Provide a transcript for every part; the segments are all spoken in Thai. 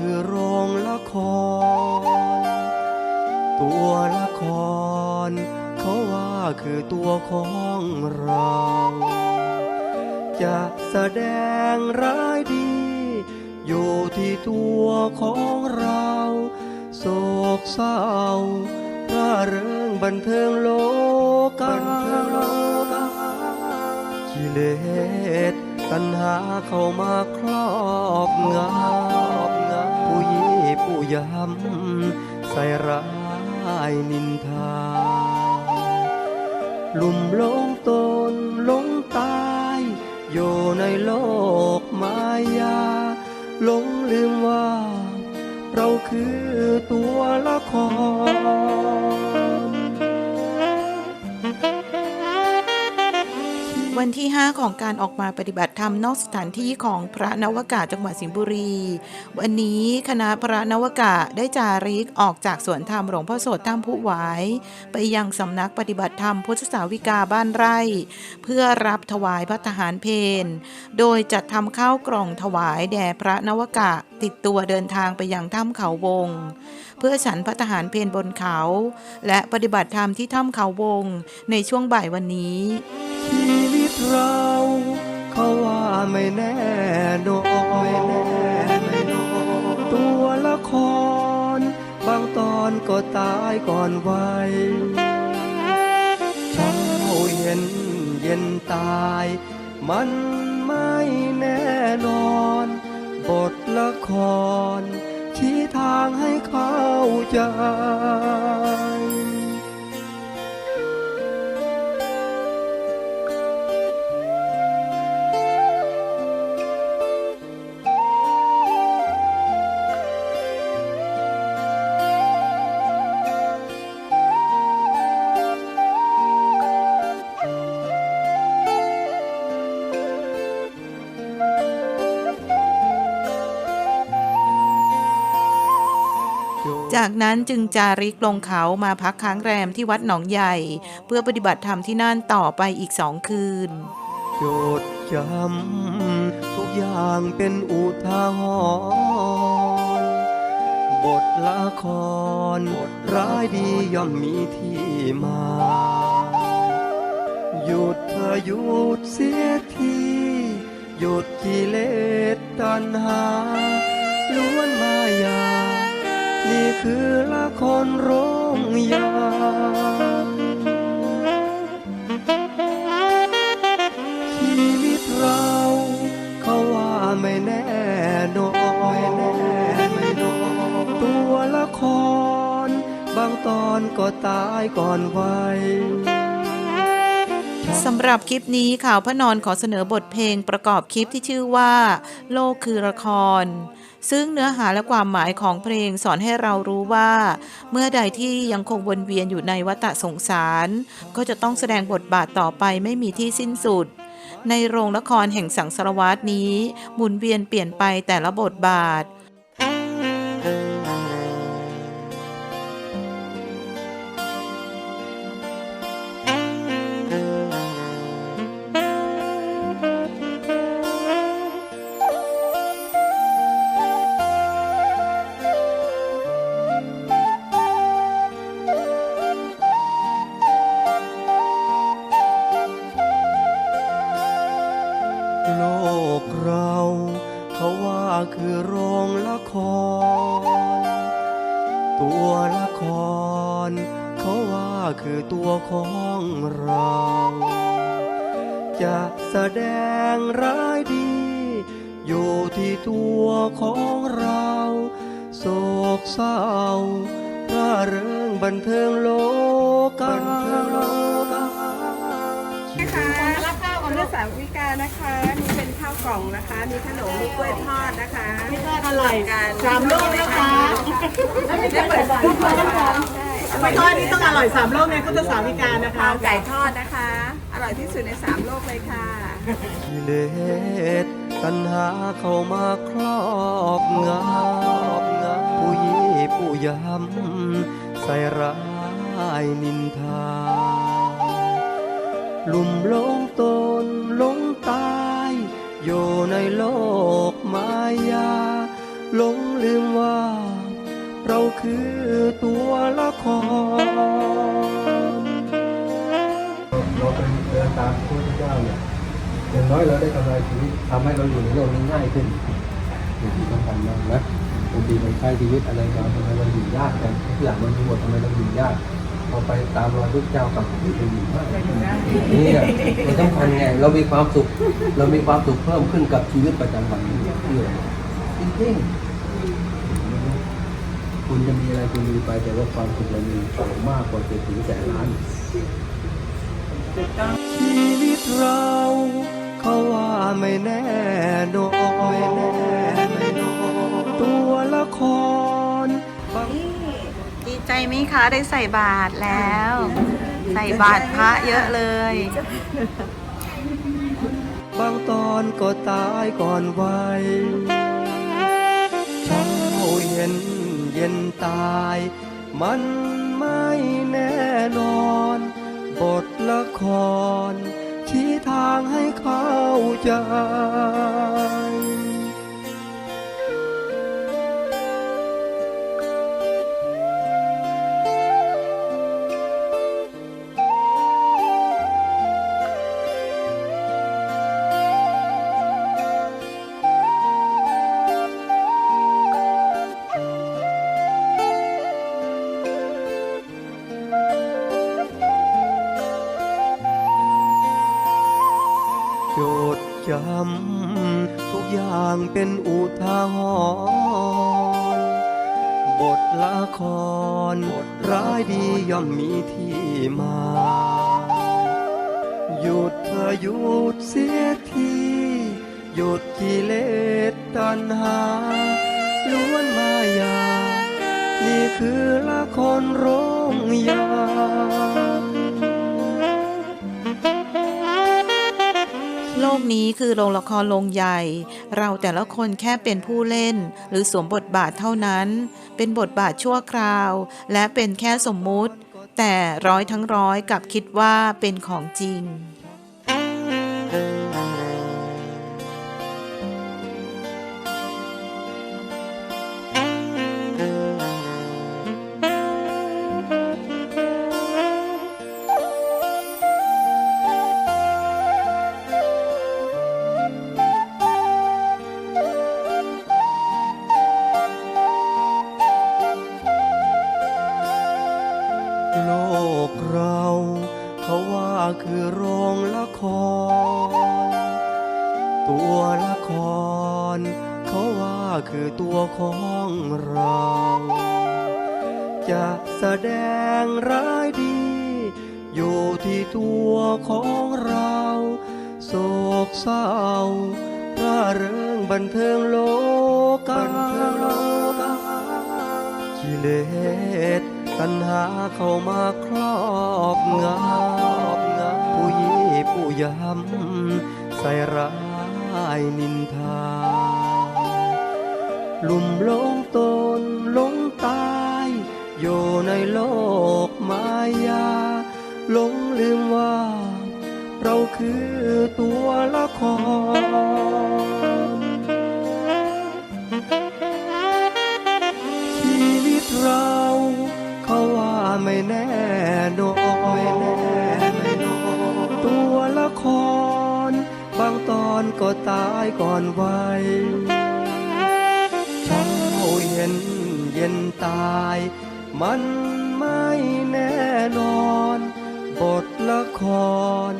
คือรองละคร ตัวละคร เขาว่าคือตัวของเรา จะแสดงร้ายดี อยู่ที่ตัวของเรา โศกเศร้าร่าเริงบันเทิงโลกากิเลสตัณหาเข้ามาครอบงำ ยีผู้ยำใส่ร้ายนินทา ลุ่มหลงตนหลงตายอยู่ในโลกมายาหลงลืมว่า เราคือตัวละคร วันที่ 5 ของการออกมาปฏิบัติธรรมนอกสถานที่ของพระนวากาจังหวัดสิงห์บุรี วันนี้คณะพระนวากาได้จาริกออกจากสวนธรรมหลวงพ่อโสดตั้งผู้หวาย ไปยังสำนักปฏิบัติธรรมพุทธสาวิกาบ้านไร่ เพื่อรับถวายพระทหารเพนโดยจัดทำข้าวกล่องถวายแด่พระนวากะติดตัวเดินทางไปยังถ้ำเขาวง เพื่อฉันพระทหารเพนบนเขา และปฏิบัติธรรมที่ถ้ำเขาวง ในช่วงบ่ายวันนี้ เราเขาว่าไม่แน่นอนตัวละคร บางตอนก็ตายก่อนวัยเช้าเย็นเย็นตาย มันไม่แน่นอน บทละคร ชี้ทางให้เข้าใจ จากนั้นจึงจาริกลงเขามาพักค้างแรมที่วัดหนองใหญ่ เพื่อปฏิบัติธรรมที่นั่นต่อไปอีกสองคืนจดจำทุกอย่างเป็นอุทาหรณ์บทละครบทร้ายดีย่อมมีที่มา หยุดเธอหยุดเสียทีหยุดกิเลสตัณหาล้วนมายา นี่คือละครโรงยาชีวิตเราเขาว่าไม่แน่นอนตัวละคร บางตอนก็ตายก่อนวัยสำหรับคลิปนี้ข่าวพระนอนขอเสนอบทเพลงประกอบคลิปที่ชื่อว่า โลกคือละคร ซึ่งเนื้อหาและความหมายของเพลงสอนให้เรารู้ว่า เมื่อใดที่ยังคงวนเวียนอยู่ในวัฏสงสาร ก็จะต้องแสดงบทบาทต่อไปไม่มีที่สิ้นสุด ในโรงละครแห่งสังสารวัตนี้หมุนเวียนเปลี่ยนไปแต่ละบทบาท คือตัวของเรา จะแสดงร้ายดี อยู่ที่ตัวของเรา โศกเศร้าร่าเริงบันเทิงโลกานะคะรับข้าวของเลือดสามวิกานะคะมีเป็นข้าวกล่องนะคะ มีขนมมีกล้วยทอดนะคะมีทอดอร่อยกันสามลูกนะคะไม่ได้เปิดทุกคนนะคะใช่ ไปทอดนี่ต้องอร่อยสามโลกในพุทธสาวิกานะคะข้าวไก่ทอดนะคะ อร่อยที่สุดในสามโลกเลยค่ะกิเลสตัณหาเข้ามาครอบงำผู้ยีผู้ยำใส่ร้ายนินทา ลุ่มหลงตนหลงตายอยู่ในโลกมายาหลงลืมว่า เราคือตัวละคร เราเป็นเดินตามพระพุทธเจ้าเนี่ยอย่างน้อยเราได้กำไรชีวิตทำให้เราอยู่ในโลกนี้ง่ายขึ้นอยู่ที่สำคัญมากนะบางทีเราใช้ชีวิตอะไรมาทำไมเราอยู่ยากกันทุกอย่างมันมีหมดทำไมเราอยู่ยากพอไปตามรอยพระเจ้ากลับที่เราอยู่ง่ายนี่แหละมันต้องพันไงเรามีความสุข เรามีความสุขเพิ่มขึ้นกับชีวิตประจำวันนี่แหละจริงๆ คุณจะมีอะไรคุณมีไปแต่ว่าความสุขเรามีมากกว่าเศรษฐีแสนล้านชีวิตเราเขาว่าไม่แน่นอนไม่แน่ไม่นอนตัวละครบางดีใจไหมคะได้ใส่บาตรแล้ว ใส่บาตรพระเยอะเลยบางตอนก็ตายก่อนวัยเช้าเย็น เย็นตาย มันไม่แน่นอน บทละคร ชี้ทางให้เข้าใจโจ เป็นอุทาหรณ์บทละครบทร้ายดีย่อมมีที่มา หยุดเธอหยุดเสียทีหยุดกิเลสตัณหาล้วนมายา นี่คือละครโรงยา นี้คือโรงละครโรงใหญ่ เราแต่ละคนแค่เป็นผู้เล่น หรือสวมบทบาทเท่านั้น เป็นบทบาทชั่วคราว และเป็นแค่สมมุติ แต่ร้อยทั้งร้อยกลับคิดว่าเป็นของจริงโล คือโรงละคร ตัวละคร เขาว่าคือตัวของเรา จะแสดงร้ายดี อยู่ที่ตัวของเรา โศกเศร้าร่าเริงบันเทิงโลกากิเลสตัณหาเข้ามาครอบงำ ผู้ยี่ผู้ยำใส่ร้ายนินทา ลุ่มหลงตนหลงตายอยู่ในโลกมายาหลงลืมว่า เราคือตัวละครายก่อนวัยเช้าเย็นเย็นตาย มันไม่แน่นอน บทละคร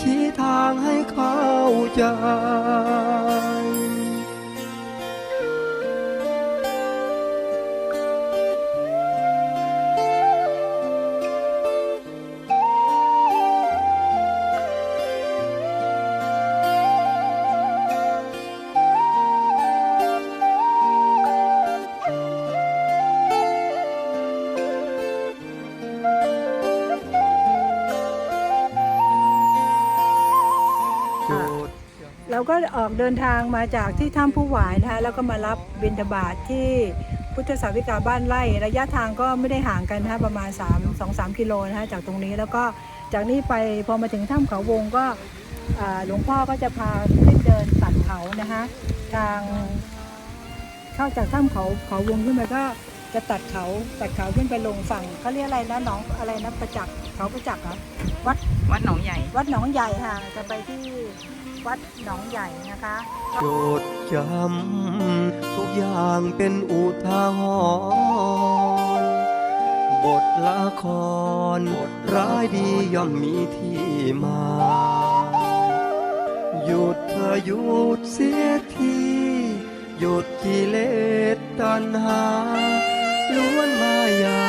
ชี้ทางให้เข้าใจโจ ออกเดินทางมาจากที่ถ้ำผู้หวายนะคะแล้วก็มารับบิณฑบาตทที่พุทธสาวิกาบ้านไร่ ระยะทางก็ไม่ได้ห่างกันนะคะประมาณ 3 2 3 กิโลนะคะจากตรงนี้แล้วก็จากนี้ไปพอมาถึงถ้ำเขาวงก็หลวงพ่อก็จะพาขึ้นเดินตัดเขานะคะทางเข้าจากถ้ำเขาเขาวงขึ้นไปก็ จะตัดเขาตัดเขาขึ้นไปลงฝั่งเขาเรียกอะไรนะหนองอะไรนะประจักษ์เขาประจักษ์เหรอวัดวัดหนองใหญ่ วัดหนองใหญ่ค่ะ จะไปที่วัดหนองใหญ่นะคะโจดจำทุกอย่างเป็นอุทาหรณ์บทละครบทร้ายดีย่อมมีที่มา หยุดเธอหยุดเสียที หยุดกิเลสตัณหา ล้วนมายา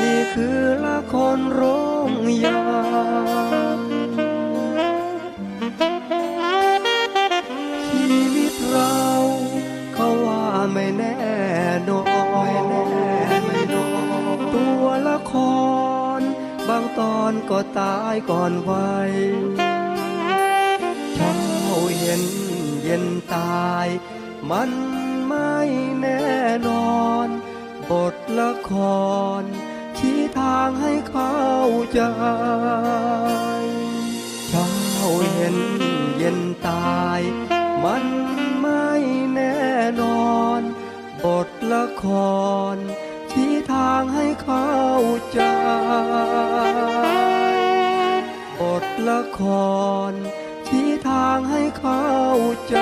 นี่คือละครโรงยาชีวิตเราเขาว่าไม่แน่นอนไม่แน่ไม่นอนตัวละคร บางตอนก็ตายก่อนวัยเช้าเย็นเย็นตาย มันไม่แน่นอน บทละคร ชี้ทางให้เข้าใจเช้าเย็นเย็นตาย มันไม่แน่นอน บทละคร ชี้ทางให้เข้าใจบทละคร ชี้ทางให้เข้าใจ